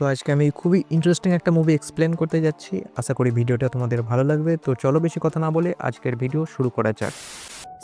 তো আজকে আমি খুবই ইন্টারেস্টিং একটা মুভি এক্সপ্লেন করতে যাচ্ছি। আশা করি ভিডিওটা তোমাদের ভালো লাগবে। তো চলো বেশি কথা না বলে আজকের ভিডিও শুরু করা যাক।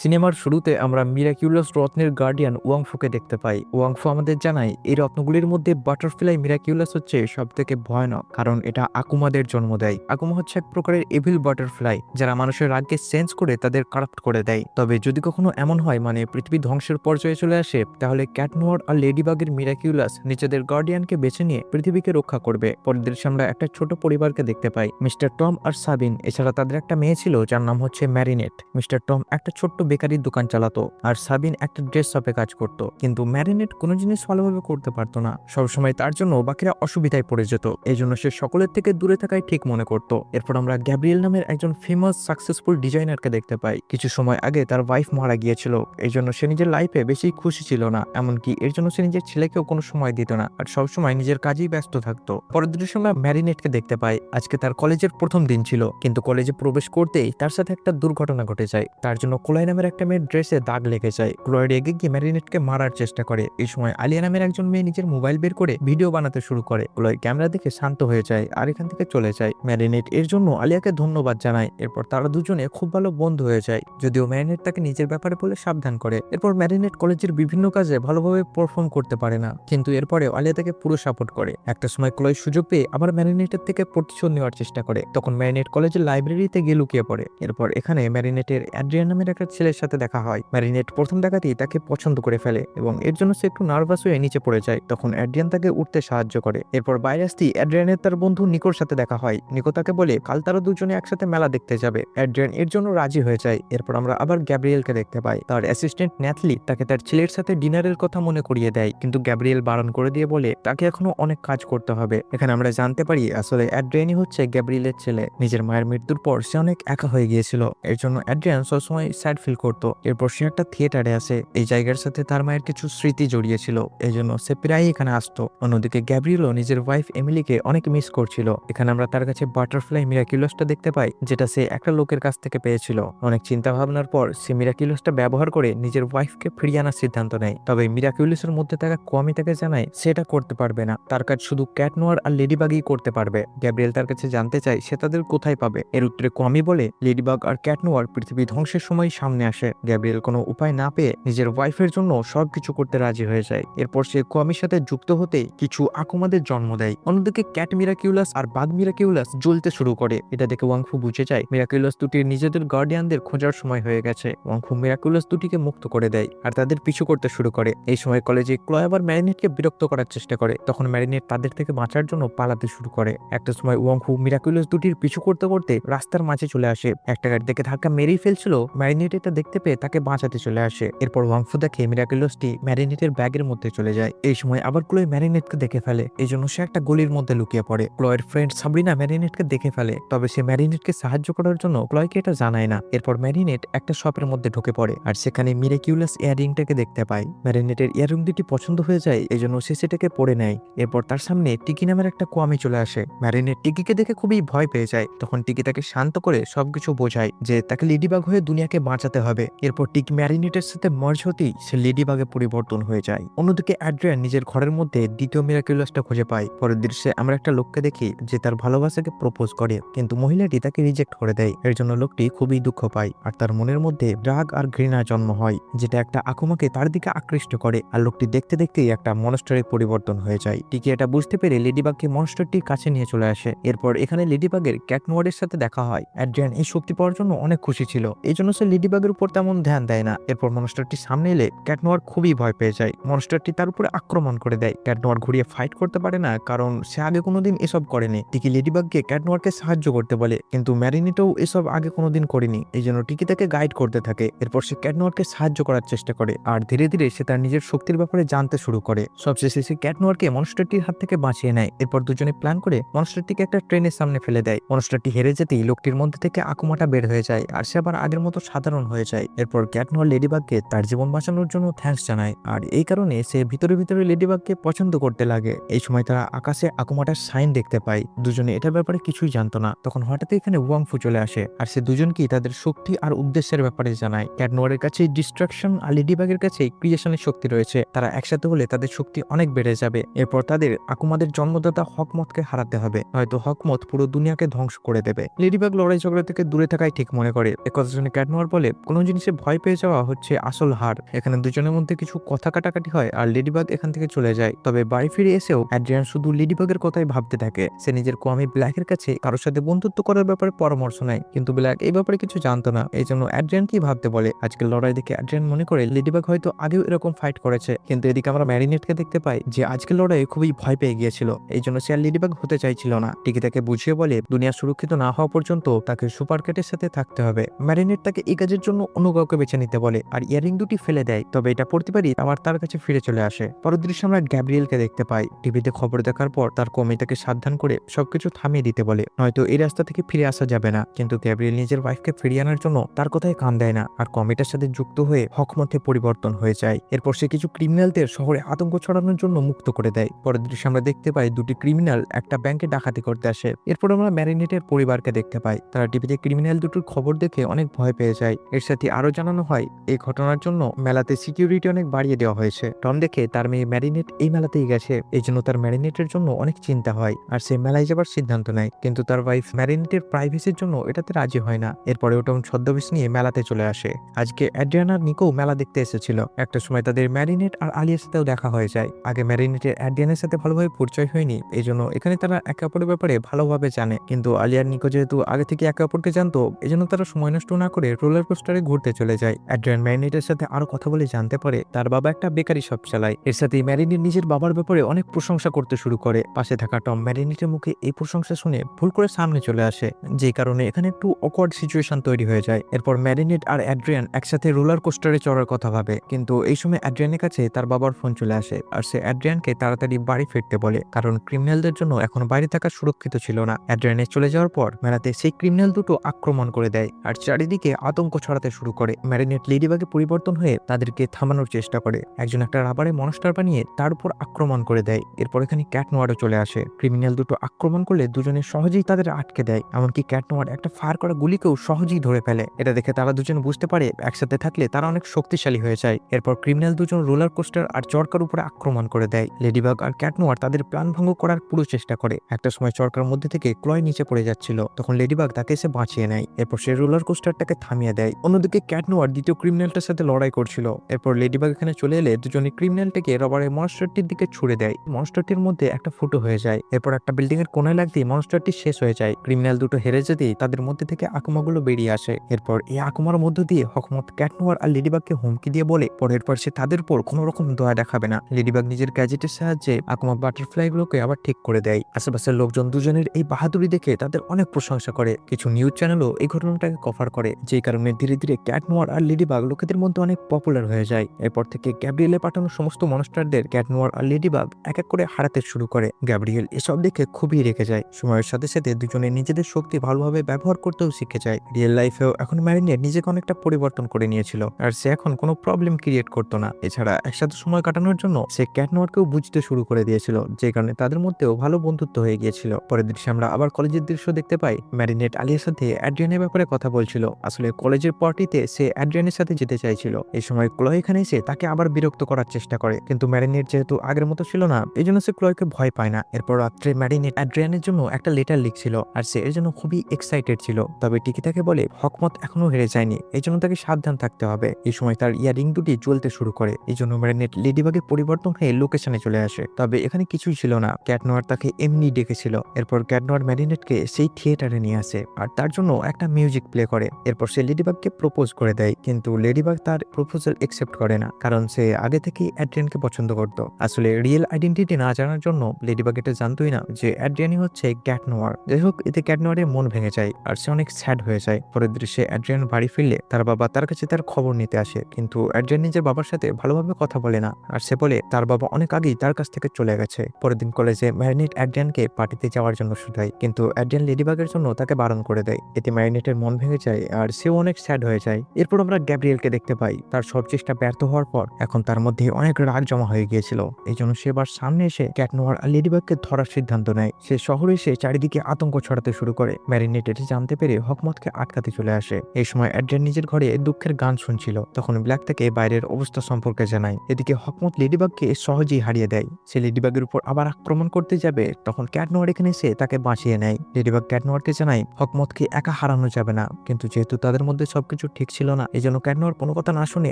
সিনেমার শুরুতে আমরা মিরাকিউলাস রত্নের গার্ডিয়ান ওয়াংফুকে দেখতে পাই। ওয়াংফু আমাদের জানায়, এই রত্নগুলির মধ্যে বাটারফ্লাই মিরাকিউলাস হচ্ছে সব থেকে ভয়ানক, কারণ এটা আকুমাদের জন্ম দেয়। আকুমা হচ্ছে এক প্রকারের এভিল বাটারফ্লাই যারা মানুষের রাগকে সেন্স করে তাদের কারাপ্ট করে দেয়। তবে যদি কখনো এমন হয় মানে পৃথিবী ধ্বংসের পর্যায়ে চলে আসে, তাহলে ক্যাটনোয়ার আর লেডিবাগের মিরাকিউলাস নিজেদের গার্ডিয়ানকে বেছে নিয়ে পৃথিবীকে রক্ষা করবে। পরের দৃশ্যে আমরা একটা ছোট পরিবারকে দেখতে পাই। মিস্টার টম আর সাবিন, এছাড়া তাদের একটা মেয়ে ছিল, যার নাম হচ্ছে ম্যারিনেট। মিস্টার টম একটা ছোট্ট বেকারির দোকান চালাতো আর সাবিন একটা ড্রেস শপে কাজ করত। কিন্তু ম্যারিনেট কোনো জিনিস ভালোভাবে করতে পারতো না। সবসময় তার জন্য বাকিরা অসুবিধায় পড়ে যেত। এই জন্য সে সকলের থেকে দূরে থাকাই ঠিক মনে করত। এরপর আমরা গ্যাব্রিয়েল নামের একজন ফেমাস সাকসেসফুল ডিজাইনারকে দেখতে পাই। কিছু সময় আগে তার ওয়াইফ মারা গিয়েছিল। এই জন্য সে নিজের লাইফে বেশি খুশি ছিল না। এমনকি এর জন্য সে নিজের ছেলেকেও কোনো সময় দিত না। আর সবসময় নিজের কাজেই ব্যস্ত থাকতো। পরের দৃশ্যে আমরা ম্যারিনেটকে দেখতে পাই। আজকে তার কলেজের প্রথম দিন ছিল। কিন্তু কলেজে প্রবেশ করতেই তার সাথে একটা দুর্ঘটনা ঘটে যায়। তার জন্য কোলাই নামের একটা মেয়ের ড্রেসে দাগ লেগে যায়। ক্লোয়েড এগে গিয়ে ম্যারিনেটকে মারার চেষ্টা করে। এই সময় আলিয়া নামের একজন মেয়ে নিজের মোবাইল বের করে ভিডিও বানাতে শুরু করে। ক্লোয় ক্যামেরা দেখে শান্ত হয়ে যায় আর এখান থেকে চলে যায়। ম্যারিনেট এর জন্য আলিয়াকে ধন্যবাদ জানায়। এরপর তারা দুজনে খুব ভালো বন্ধু হয়ে যায়। যদিও ম্যারিনেট তাকে নিজের ব্যাপারে বলে সাবধান করে। এরপর ম্যারিনেট কলেজের বিভিন্ন কাজে ভালোভাবে পারফর্ম করতে পারে না। কিন্তু এরপরে আলিয়া তাকে পুরো সাপোর্ট করে। একটা সময় ক্লয় সুযোগ পেয়ে আবার ম্যারিনেটের থেকে প্রতিশোধ নেওয়ার চেষ্টা করে। তখন ম্যারিনেট কলেজের লাইব্রেরিতে গিয়ে লুকিয়ে পড়ে। এরপর এখানে ম্যারিনেটের অ্যাড্রিয়ান নামের একটা ছেলের সাথে দেখা হয়। ম্যারিনেট প্রথম দেখাতেই তাকে পছন্দ করে ফেলে এবং এর জন্য সে একটু নার্ভাস হয়ে নিচে পড়ে যায়। তখন অ্যাড্রিয়ান তাকে উঠতে সাহায্য করে। এরপর বাইরে আসতেই অ্যাড্রিয়ানের তার বন্ধু নিকোর সাথে দেখা হয়। নিকো তাকে বলে, কাল তারা দুজনে একসাথে মেলা দেখতে যাবে অ্যাড্রিয়ান এর জন্য রাজি হয়ে যায়। এরপর আমরা আবার গ্যাব্রিয়েলকে দেখতে পাই। তার অ্যাসিস্ট্যান্ট ন্যাথলি তাকে তার ছেলের সাথে ডিনারের কথা মনে করিয়ে দেয়। কিন্তু গ্যাব্রিয়েল বারণ করে দিয়ে বলে, তাকে এখনও অনেক কাজ করতে হবে এখানে আমরা জানতে পারি, আসলে অ্যাড্রিয়ানই হচ্ছে গ্যাব্রিয়েলের ছেলে। নিজের মায়ের মৃত্যুর পর সে অনেক একা হয়ে গিয়েছিল। এর জন্য অ্যাড্রিয়ান সবসময় স্যাড ফিল করতো। এরপর সে একটা থিয়েটারে আসে এই জায়গার সাথে তার মায়ের কিছু স্মৃতি জড়িয়েছিল। এই জন্য সে প্রায় এখানে আসতো। অন্যদিকে গ্যাব্রিয়েলও নিজের ওয়াইফ এমিলিকে অনেক মিস করছিল। এখানে আমরা তার কাছে বাটারফ্লাই মিরাকিউলাসটা দেখতে পাই, যেটা সে একটা লোকের কাছ থেকে পেয়েছিল। অনেক চিন্তা ভাবনার পর সে মিরাকিউলাসটা ব্যবহার করে নিজের ওয়াইফকে ফিরিয়ে আনার সিদ্ধান্ত নেয়। তবে মিরাকিউলাসের মধ্যে থাকা কোয়ামি তাকে জানায় সেটা করতে পারবে না। তার কাজ শুধু ক্যাটনোয়ার আর লেডিবাগই করতে পারবে। গ্যাব্রিয়েল তার কাছে জানতে চায়, সে তাদের কোথায় পাবে? এর উত্তরে কোয়ামি বলে লেডিবাগ আর ক্যাটনোয়ার পৃথিবী ধ্বংসের সময় সামনে আসে। গ্যাব্রিয়েল কোনো উপায় না পেয়ে নিজের ওয়াইফের জন্য সবকিছু করতে রাজি হয়ে যায়। এরপর সে কোয়ামির সাথে যুক্ত হতে কিছু আকুমাদের জন্ম দেয়। অন্যদিকে ক্যাট মিরাকিউলাস আর বাঘ মিরাকিউলাস জ্বলতে শুরু করে। এটা দেখে ওয়াংফু বুঝে যায়, মিরাকিউলাস দুটির নিজেদের গার্ডিয়ানদের খোঁজার সময় হয়ে গেছে। ওয়াংফু মিরাকিউলাস দুটিকে মুক্ত করে দেয় আর তাদের পিছু করতে শুরু করে। এই সময় কলেজে ক্লয় আবার ম্যারিনেটকে বিরক্ত করার চেষ্টা করে। তখন ম্যারিনেট তাদের থেকে বাঁচার জন্য পালাতে শুরু করে। একটা সময় ওয়াংফু মিরাকিউলাস দুটির পিছু করতে করতে রাস্তার মাঝে চলে আসে। একটা গাড়ি থেকে ধাক্কা মেরেই ফেলছিল ম্যারিনেট এটা দেখতে পেয়ে তাকে বাঁচাতে চলে আসে। এরপর ওয়াংফু দেখে মিরাকিউলাসটি ম্যারিনেটের ব্যাগের মধ্যে চলে যায়। এই সময় আবার ক্লোয় ম্যারিনেটকে দেখে ফেলে। এই জন্য সে একটা গলির মধ্যে লুকিয়ে পড়ে। ক্লয়ের ফ্রেন্ড সাবরিনা ম্যারিনেটকে দেখে ফেলে, তবে সে ম্যারিনেটকে সাহায্য করার জন্য ক্লয়কে এটা জানায় না। এরপর ম্যারিনেট একটা শপের মধ্যে ঢুকে পড়ে, আর সেখানে মিরেকিউলাস ইয়ারিংটাকে দেখতে পায়। ম্যারিনেটের ইয়ারিং দুটি পছন্দ হয়ে যায়, এই জন্য সে সেটাকে পরে নেয়। এরপর তার সামনে টিকি নামের একটা কোয়ামি চলে আসে। ম্যারিনেট টিকিকে দেখে খুবই ভয় পেয়ে যায়। তখন টিকি তাকে শান্ত করে সবকিছু বোঝায় যে তাকে লেডিবাগ হয়ে দুনিয়াকে বাঁচাতে হবে। এরপর টিকি ম্যারিনেটের সাথে মার্জ হতেই সে লেডিবাগে পরিবর্তন হয়ে যায়। অন্যদিকে অ্যাড্রিয়ান নিজের ঘরের মধ্যে দ্বিতীয় মিরাকিউলাসটা খুঁজে পায়। পরের দৃশ্যে আমরা একটা লোককে দেখি যে তার ভালোবাসাকে প্রপোজ করে, কিন্তু মহিলাটি তাকে রিজেক্ট করে দেয়। এর জন্য লোকটি খুবই দুঃখ পায় আর তার মনের মধ্যে রাগ আর ঘৃণা জন্ম হয়, যেটা একটা আকুমাকে তার দিকে আকৃষ্ট করে আর লোকটি দেখতে দেখতেই একটা মনস্টারে পরিবর্তন হয়ে যায়। টিকি এটা বুঝতে পেরে লেডিবাগকে মনস্টারটির কাছে নিয়ে চলে আসে। এরপর এখানে লেডিবাগের ক্যাটনোয়ার্ডের সাথে দেখা হয়। অ্যাড্রিয়ান এই শক্তি পাওয়ার জন্য অনেক খুশি ছিল। এই জন্য সে লেডিবাগের উপর তেমন ধ্যান দেয় না। এরপর মনস্টারটি সামনে এলে ক্যাটনোয়ার খুবই ভয় পেয়ে যায়। মনস্টারটি তার উপরে আক্রমণ করে দেয়। ক্যাটনোয়ার ঘুরিয়ে ফাইট করতে পারে না, কারণ সে আগে কোনোদিন এসব করেনি। টিকি লেডিবাগকে ক্যাটনোয়ারকে সাহায্য করতে বলে, কিন্তু ম্যারিনেটেও এসব আগে কোনোদিন করেনি। এই জন্য টিকি তাকে গাইড করতে থাকে। এরপর সে ক্যাটনোয়ারকে সাহায্য করার চেষ্টা করে, আর ধীরে ধীরে সে তার নিজের শক্তির ব্যাপারে জানতে শুরু করে। সবশেষে সে ক্যাটনোয়ারকে মনস্টারটির হাত থেকে বাঁচিয়ে নেয়। এরপর দুজনে প্ল্যান করে মনস্টারটিকে একটা ট্রেনের সামনে ফেলে দেয়। মনস্টারটি হেরে যেতেই লোকটির মধ্যে থেকে আকুমাটা বের হয়ে যায়, আর সে আবার আগের মতো সাধারণ হয়ে যায়। এরপর ক্যাটনোয়ার লেডিবাগকে তার জীবন বাঁচানোর জন্য থ্যাঙ্কস জানায়। আর এই কারণে সে ভিতরে ভিতরে লেডিবাগকে পছন্দ করতে লাগে। এই সময় তারা আকাশে আকুমাটার সাইন দেখতে পায়। দুজনে এটার ব্যাপারে কিছুই জানতো না। তখন হঠাৎ এখানে ওয়াংফু চলে আসে। আর সে দুজনকেই তাদের শক্তি আর উদ্দেশ্যের ব্যাপারে জানায়। ক্যাট নোয়ারের কাছে ডিস্ট্রাকশন আর লেডিবাগের কাছে ক্রিয়েশনের শক্তি রয়েছে। তারা একসাথে হলে তাদের শক্তি অনেক বেড়ে যাবে। এরপর তাদের আকুমাদের জন্মদাতা হকমতকে হারাতে হবে। হয়তো হকমত পুরো দুনিয়াকে ধ্বংস করে দেবে। লেডিবাগ লড়াই ঝগড়া থেকে দূরে থাকাই ঠিক মনে করে। একথা শুনে ক্যাটনোয়ার বলে কোনো জিনিসে ভয় পেয়ে যাওয়া হচ্ছে আসল হার। এখানে দুজনের মধ্যে কিছু কথা কাটাকাটি হয় আর লেডিবাগ এখান থেকে চলে যায়। তবে বাড়ি ফিরে এসেও অ্যাড্রিয়ান শুধু লেডিবাগের কথাই ভাবতে থাকে। সে নিজের কোয়ামি ব্ল্যাকের কাছে কারোর সাথে বন্ধুত্ব করার ব্যাপারে পরামর্শ নেয়। কিন্তু ব্ল্যাক এই ব্যাপারে কিছু জানতো না। এই জন্য অ্যাড্রিয়ান কি ভাবতে বলে? আজকের লড়াই দেখে অ্যাড্রিয়ান মনে করে লেডিবাগ হয়তো আগেও এরকম ফাইট করেছে। কিন্তু এদিকে আমরা ম্যারিনেটকে দেখতে পাই যে আজকের লড়াই খুবই ভয় পেয়ে গিয়েছিল। এই জন্য সে আর লেডিবাগ হতে চাইছিল না। টিকি তাকে বুঝিয়ে বলে, দুনিয়া সুরক্ষিত না হওয়া পর্যন্ত তাকে সুপার ক্যাটের সাথে থাকতে হবে। ম্যারিনেট তাকে এই কাজের জন্য অন্য কাউকে বেছে নিতে বলে আর ইয়ারিং দুটি ফেলে দেয়। তবে এটা পড়তে পারি আবার তার কাছে ফিরে চলে আসে। পরের দৃশ্যে আমরা গ্যাব্রিয়েলকে দেখতে পাই। টিভিতে খবর দেখার পর তার কমি তাকে সাবধান করে সবকিছু থামিয়ে দিতে বলে। নয়তো এই রাস্তা থেকে ফিরে আসা যাবে না। কিন্তু গ্যাব্রিয়েল নিজের ওয়াইফকে ফিরিয়ে আনার জন্য তার কথায় কান দেয় না আর কমিটার সাথে যুক্ত হয়ে হকমতে পরিবর্তন হয়ে যায়। এরপর সে কিছু ক্রিমিনালদের শহরে আতঙ্ক ছড়ানোর জন্য মুক্ত করে দেয়। পরের দৃশ্যে আমরা দেখতে পাই দুটি ক্রিমিনাল একটা ব্যাংকে ডাকাতি করতে আসে। এরপর আমরা ম্যারিনেটের পরিবারকে দেখতে পাই। তারা টিভিতে ক্রিমিনাল দুটোর খবর দেখে অনেক ভয় পেয়ে যায়। এর সাথে আরও জানানো হয় এই ঘটনার জন্য মেলাতে সিকিউরিটি অনেক বাড়িয়ে দেওয়া হয়েছে। টম দেখে তার মেয়ে ম্যারিনেট এই মেলাতেই গেছে এই জন্য তার ম্যারিনেটের জন্য অনেক চিন্তা হয়, আর সে মেলায় যাবার সিদ্ধান্ত নেয়। কিন্তু তার ওয়াইফ ম্যারিনেটের প্রাইভেসির জন্য এটাতে রাজি হয় না এরপরে ওটম ছদ্মবেশ নিয়ে মেলাতে চলে আসে। আজকে অ্যাড্রিয়ানার নিকো মেলা দেখতে এসেছিল, একটা সময় তাদের ম্যারিনেট আর আলিয়ার সাথেও দেখা হয়ে যায়। আগে ম্যারিনেটের অ্যাড্রিয়ানের সাথে ভালোভাবে পরিচয় হয়নি এই জন্য এখানে তারা একে অপরের ব্যাপারে ভালোভাবে জানে। কিন্তু আলিয়ার নিকো যেহেতু আগে থেকে একে অপরকে জানতো, এজন্য তারা সময় নষ্ট না করে রোলার কোস্টারে ঘুরতে চলে যায়। অ্যাড্রিয়ান ম্যারিনেটের সাথে আরও কথা বলে জানতে পারে, তার বাবা একটা বেকারি শপ চালায়। এর সাথে ম্যারিনেট নিজের বাবার ব্যাপারে অনেক প্রশংসা করতে শুরু করে। পাশে থাকা টম ম্যারিনেটের মুখে এই প্রশংসা শুনে ভুল করে সামনে চলে আসে, যে কারণে এখানে একটু অকওয়ার্ড সিচুয়েশন তৈরি হয়ে যায়। এরপর ম্যারিনেট আর অ্যাড্রিয়ান একসাথে রোলার কোস্টারে চড়ার কথা ভাবে, কিন্তু এই সময় অ্যাড্রিয়ানের কাছে তার বাবার ফোন চলে আসে, আর সে অ্যাড্রিয়ানকে তাড়াতাড়ি বাড়ি ফিরতে বলে, কারণ ক্রিমিনালদের জন্য এখন বাইরে থাকা সুরক্ষিত ছিল না। অ্যাড্রিয়ানের চলে যাওয়ার পর মেলাতে সেই ক্রিমিনাল দুটো আক্রমণ করে দেয়, আর চারিদিকে আতঙ্ক ছড়াতে শুরু করে। ম্যারিনেট লেডিবাগে পরিবর্তন হয়ে তাদেরকে থামানোর চেষ্টা করে। একজন একটা রাবারে মনস্টার বানিয়ে তার উপর আক্রমণ করে দেয়। এরপর এখানে ক্যাট নোয়ারও চলে আসে। ক্রিমিনাল দুটো আক্রমণ করলে দুজনে সহজেই তাদের আটকে দেয়। এমনকি ক্যাট নোয়ার একটা ফায়ার করা গুলিকেও সহজেই ধরে ফেলে। এটা দেখে তারা দুজন বুঝতে পারে, একসাথে থাকলে তারা অনেক শক্তিশালী হয়ে যায়। এরপর ক্রিমিনাল দুজন রোলার কোস্টার আর চরকার উপরে আক্রমণ করে দেয়। লেডিবাগ আর ক্যাট নোয়ার তাদের প্ল্যান ভঙ্গ করার পুরো চেষ্টা করে। একটা সময় চরকার মধ্যে থেকে ক্লয় নিচে পড়ে যাচ্ছিল। তখন লেডিবাগ তাকে এসে বাঁচিয়ে নেয়। এরপর সে রোলার কোস্টারটাকে থামিয়ে দেয়। অন্যদিকে ক্যাটনোয়ার দ্বিতীয় ক্রিমিনালটার সাথে লড়াই করছিল। এরপর লেডিবাগ এখানে চলে এলে দুজনে ক্রিমিনালটাকে রবারের মনস্টারটির দিকে ছুড়ে দেয়। মনস্টারটির মধ্যে একটা ফুটো হয়ে যায়। এরপর একটা বিল্ডিং এর কোনায় লাগতেই মনস্টারটি শেষ হয়ে যায়। ক্রিমিনাল দুটো হেরে যেতেই তাদের মধ্যে থেকে আকুমাগুলো বেরিয়ে আসে। এরপর এই আকুমার মধ্য দিয়ে হকমত ক্যাটনোয়ার আর লেডিবাগকে হুমকি দিয়ে বলে, পরের পর সে তাদের উপর কোনো রকম দয়া দেখাবে না। লেডিবাগ নিজের গ্যাজেটের সাহায্যে আকুমা বাটারফ্লাই গুলোকে আবার ঠিক করে দেয়। আশেপাশের লোকজন দুজনের এই বাহাদুরি দেখে তাদের অনেক প্রশংসা করে। কিছু নিউজ চ্যানেলও এই ঘটনাটাকে কভার করে যে কারণে ধীরে ধীরে ধীরে ক্যাটনোয়ার আর লেডিবাগ লোকেদের মধ্যে অনেক পপুলার হয়ে যায়। এরপর থেকে গ্যাব্রিয়েলে পাঠানো সমস্ত মনস্টারদের ক্যাটনোয়ার আর লেডিবাগ এক এক করে হারাতে শুরু করে। গ্যাব্রিয়েল এসব দেখে খুবই রেখে যায়। সময়ের সাথে সাথে দুজনে নিজেদের শক্তি ভালোভাবে ব্যবহার করতেও শিখে যায়। রিয়েল লাইফেও এখন ম্যারিনেট নিজেকে অনেকটা পরিবর্তন করে নিয়েছিল আর সে এখন কোনো প্রবলেম ক্রিয়েট করতো না। এছাড়া একসাথে সময় কাটানোর জন্য সে ক্যাটনোয়ারকেও বুঝতে শুরু করে দিয়েছিল, যে কারণে তাদের মধ্যেও ভালো বন্ধুত্ব হয়ে গিয়েছিল। পরের দৃশ্যে আমরা আবার কলেজের দৃশ্য দেখতে পাই। ম্যারিনেট আলিয়ার সাথে অ্যাড্রিয়ানের ব্যাপারে কথা বলছিল। আসলে কলেজের পার্টিতে সে অ্যাড্রিয়ানের সাথে যেতে চাইছিল। এই সময় ক্লয় এখানে এসে তাকে আবার বিরক্ত করার চেষ্টা করে। কিন্তু ম্যারিনেট যেহেতু আগের মতো ছিল না এই জন্য সে ক্লয়কে ভয় পায় না। এরপর রাত্রে ম্যারিনেট অ্যাড্রিয়ানের জন্য একটা লেটার লিখছিল আর সে এর জন্য খুবই এক্সাইটেড ছিল। তবে টিকি তাকে বলে, হকমত এখনও হেরে যায়নি। এই জন্য তাকে সাবধান থাকতে হবে। এই সময় তার ইয়ারিং দুটি জ্বলতে শুরু করে। এই জন্য ম্যারিনেট লেডিবাগে পরিবর্তন হয়ে লোকেশনে চলে আসে। তবে এখানে কিছুই ছিল না। ক্যাটনোয়ার তাকে এমনি ডেকেছিল। এরপর ক্যাটনোয়ার ম্যারিনেটকে সেই থিয়েটারে নিয়ে আসে। আর তার জন্য একটা মিউজিক প্লে করে। এরপর সে লেডিবাগকে প্রপোজ করে দেয়, কিন্তু লেডিবাগ তার প্রপোজাল একসেপ্ট করে না, কারণ সে আগে থেকেই অ্যাড্রিয়ানকে পছন্দ করত। আসলে রিয়েল আইডেন্টিটি না জানার জন্য লেডিবাগ এটা জানতোই না যে অ্যাড্রিয়ানই হচ্ছে ক্যাটনোয়ার যাই হোক, এতে ক্যাটনোয়ারের মন ভেঙে যায়, আর সে অনেক স্যাড হয়ে যায়। পরের দৃশ্যে অ্যাড্রিয়ান বাড়ি ফিরলে তার বাবা তার কাছে তার খবর নিতে আসে, কিন্তু অ্যাড্রিয়ান নিজের বাবার সাথে ভালোভাবে কথা বলে না, আর সে বলে তার বাবা অনেক আগেই তার কাছ থেকে চলে গেছে। পরের দিন কলেজে ম্যারিনেট অ্যাড্রিয়ানকে পার্টিতে যাওয়ার জন্য শুধায়, কিন্তু অ্যাড্রিয়ান লেডিবাগের জন্য তাকে বারণ করে দেয়। এতে ম্যারিনেটের মন ভেঙে যায়, আর সেও অনেক স্যাড স্যাড হয়ে যায়। এরপর আমরা গ্যাব্রিয়েলকে দেখতে পাই। তার সব চেষ্টা ব্যর্থ হওয়ার পর এখন তার মধ্যে অনেক রাগ জমা হয়ে গিয়েছিল। এই জন্য সেবার সামনে এসে ক্যাটনোয়ার আর লেডিবাগকে ধরার সিদ্ধান্ত নেয়। সে শহরে এসে চারিদিকে আতঙ্ক ছড়াতে শুরু করে। ম্যারিনেট এটি জানতে পেরে হকমতকে আটকাতে চলে আসে। এই সময় অ্যাড্রিয়ান নিজের ঘরে দুঃখের গান শুনছিল। তখন ব্ল্যাক থেকে বাইরের অবস্থা সম্পর্কে জানায়। এদিকে হকমত লেডিবাগকে সহজেই হারিয়ে দেয়। সে লেডিবাগের উপর আবার আক্রমণ করতে যাবে, তখন ক্যাটনোয়ার এখানে এসে তাকে বাঁচিয়ে নেয়। লেডিবাগ ক্যাটনোয়ারকে জানায়, হকমতকে একা হারানো যাবে না। কিন্তু যেহেতু তাদের মধ্যে সবকিছু ঠিক ছিল না। এই জন্য ক্যাটনোয়ার কোনো কথা না শুনে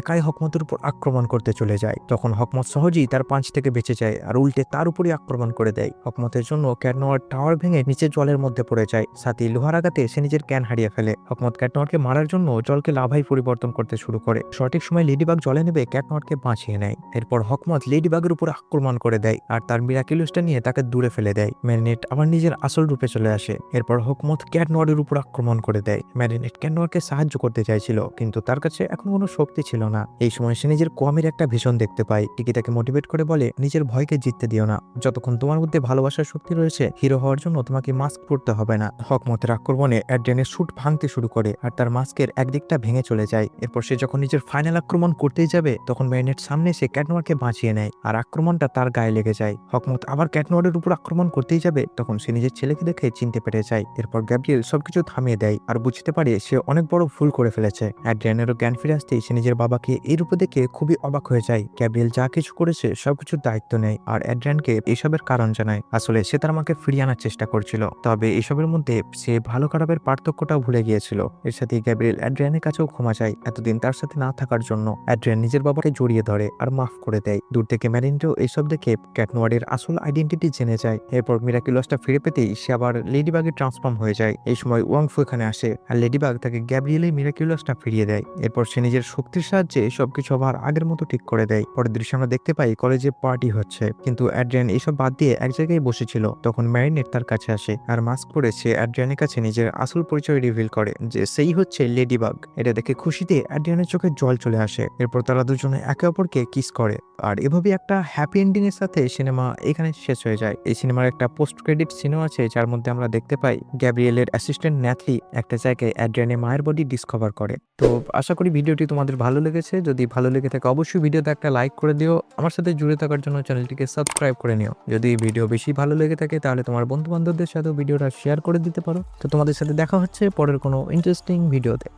একাই হকমতের উপর আক্রমণ করতে চলে যায়। তখন হকমত সহজেই তার পাঁচ থেকে বেঁচে যায় আর উল্টে তার উপরই আক্রমণ করে দেয়। হকমতের জন্য ক্যাটনোয়ার টাওয়ার ভেঙে নিচে জলের মধ্যে পড়ে যায়। সাথে লোহার আঘাতে সে নিজের জ্ঞান হারিয়ে ফেলে। হকমত ক্যাটনোয়ারকে মারার জন্য জলকে লাভাই পরিবর্তন করতে শুরু করে। সঠিক সময় লেডিবাগ জলে নেবে ক্যাটনোয়ারকে বাঁচিয়ে নেয়। এরপর হকমত লেডিবাগের উপর আক্রমণ করে দেয় আর তার মিরাকিলুসটা নিয়ে তাকে দূরে ফেলে দেয়। ম্যারিনেট আবার নিজের আসল রূপে চলে আসে। এরপর হকমত ক্যাটনোয়ারের উপর আক্রমণ করে দেয়। ম্যারিনেট ক্যাটনোয়ারকে সাহায্য করতে চাইছিল, কিন্তু তার কাছে এখন কোনো শক্তি ছিল না। এই সময় সে নিজের কোয়ামের একটা ভীষণ দেখতে পায়। টিকি তাকে মোটিভেট করে বলে, নিজের ভয়কে জিততে দিও না। যতক্ষণ তোমার মধ্যে ভালোবাসার শক্তি রয়েছে হিরো হওয়ার জন্য তোমাকে মাস্ক পরতে হবে না। হকমতের আক্রমণে অ্যাড্রেনের শুট ভাঙতে শুরু করে আর তার মাস্কের একদিকটা ভেঙে চলে যায়। এরপর সে যখন নিজের ফাইনাল আক্রমণ করতেই যাবে, তখন ম্যারিনেট সামনে এসে ক্যাটনোয়ারকে বাঁচিয়ে নেয় আর আক্রমণটা তার গায়ে লেগে যায়। হকমত আবার ক্যাটনোয়ারের উপর আক্রমণ করতেই যাবে, তখন সে নিজের ছেলেকে দেখে চিনতে পেরে যায়। এরপর গ্যাব্রিয়েল সবকিছু থামিয়ে দেয় আর বুঝতে পারে সে অনেক বড় ভুল করে ফেলেছে। অ্যাড্রিয়ানেরও জ্ঞান ফিরে আসতেই সে নিজের বাবাকে এই রূপে দেখে খুবই অবাক হয়ে যায়। গ্যাব্রিয়েল যা কিছু করেছে, সবকিছুর দায়িত্ব নেয় আর অ্যাড্রিয়ানকে এসবের কারণ জানায়। আসলে সে তার মাকে ফিরিয়ে আনার চেষ্টা করছিল। তবে এসবের মধ্যে সে ভালো খারাপের পার্থক্যটাও ভুলে গিয়েছিল। এর সাথে গ্যাব্রিয়েল অ্যাড্রিয়ানের কাছেও ক্ষমা চায় এতদিন তার সাথে না থাকার জন্য। অ্যাড্রিয়ান নিজের বাবাকে জড়িয়ে ধরে আর মাফ করে দেয়। দূর থেকে ম্যারিনটেও এইসব দেখে ক্যাটনোয়ার্ডের আসল আইডেন্টিটি জেনে যায়। এরপর মিরাকিলসটা ফিরে পেতেই সে আবার লেডিবাগে ট্রান্সফর্ম হয়ে যায়। এই সময় ওয়াংফু এখানে আসে। আর লেডিবাগ তাকে গ্যাব্রিয়েলে মিরাকিউলাসটা ফিরিয়ে দেয়। এরপর সে নিজের শক্তির সাহায্যে সবকিছু আবার আগের মতো ঠিক করে দেয়। পরের দৃশ্যে আমরা দেখতে পাই কলেজে পার্টি হচ্ছে। কিন্তু অ্যাড্রিয়ান এইসব বাদ দিয়ে এক জায়গায় বসেছিল। তখন ম্যারিনেট তার কাছে আসে আর মাস্ক পরে সে অ্যাড্রিয়ানের কাছে নিজের আসল পরিচয় রিভিল করে যে সেই হচ্ছে লেডিবাগ এটা দেখে খুশিতে অ্যাড্রিয়ানের চোখে জল চলে আসে। এরপর তারা দুজনে একে অপরকে কিস করে। আর এভাবে একটা হ্যাপি এন্ডিং এর সাথে সিনেমা এখানে শেষ হয়ে যায়। এই সিনেমার একটা পোস্ট ক্রেডিট সিনও আছে, যার মধ্যে আমরা দেখতে পাই গ্যাব্রিয়েলের অ্যাসিস্ট্যান্ট ন্যাথলি একটা জায়গায় অ্যাড্রিয়ানের মায়ের বডি ডিসকভার করে। তো আশা করি ভিডিওটি তোমাদের ভালো লেগেছে। যদি ভালো লেগে থাকে অবশ্যই ভিডিওতে একটা লাইক করে দিও। আমার সাথে জুড়ে থাকার জন্য চ্যানেলটিকে সাবস্ক্রাইব করে নিও। যদি ভিডিও বেশি ভালো লেগে থাকে তাহলে তোমার বন্ধু বান্ধবদের সাথেও ভিডিওটা শেয়ার করে দিতে পারো। তো তোমাদের সাথে দেখা হচ্ছে পরের কোনো ইন্টারেস্টিং ভিডিওতে